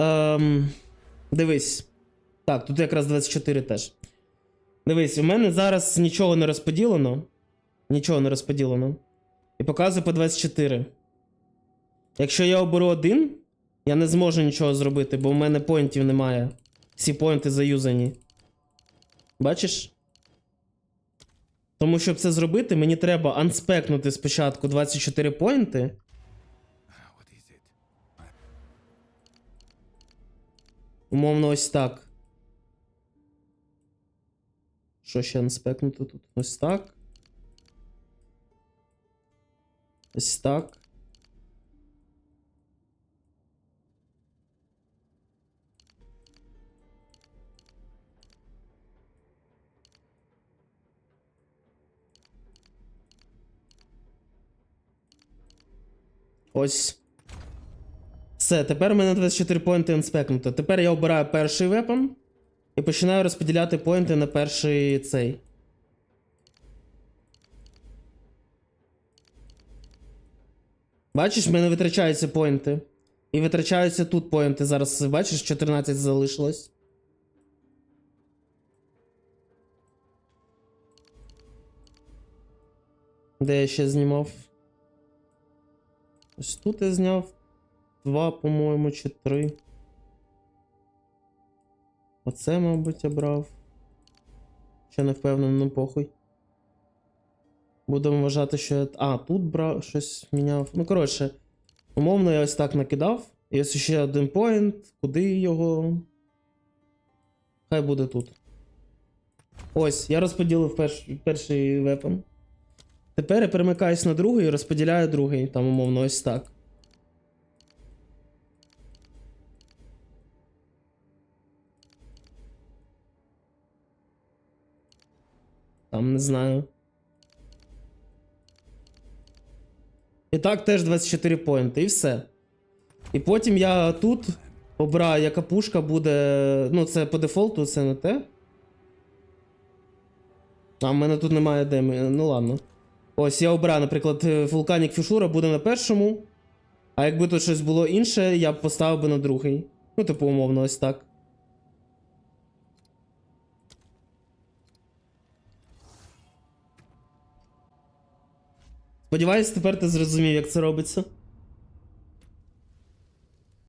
Ем, дивись. Так, тут якраз 24 теж. Дивись, у мене зараз нічого не розподілено. Нічого не розподілено. І показує по 24. Якщо я оберу один, я не зможу нічого зробити, бо в мене поінтів немає. Всі поінти заюзані. Бачиш? Тому щоб це зробити, мені треба анспекнути спочатку 24 поінти. Умовно, ось так. Що ще анспекнути тут? Ось так. Ось так. Ось. Все, тепер у мене 24 поінти інспекнуто. Тепер я обираю перший вепон і починаю розподіляти поінти на перший цей. Бачиш, в мене витрачаються поінти. І витрачаються тут поінти. Зараз бачиш, 14 залишилось. Де я ще знімав? Ось тут я зняв. Два, по-моєму, чи три. Оце, мабуть, я брав. Ще не впевнений, ну похуй. Будемо вважати, що я. А, тут брав щось міняв. Ну, коротше, умовно, я ось так накидав. Ось ще один поінт. Куди його. Хай буде тут. Ось, я розподілив перш... перший вепон. Тепер я перемикаюсь на другий і розподіляю другий, там, умовно, ось так. Там не знаю. І так теж 24 поінти, і все. І потім я тут обираю, яка пушка буде. Ну, це по дефолту, це не те. А в мене тут немає деми. Ну ладно. Ось я обираю, наприклад, вулканік Фішура буде на першому. А якби тут щось було інше, я б поставив би на другий. Ну, типу, умовно, ось так. Сподіваюсь, тепер ти зрозумів, як це робиться.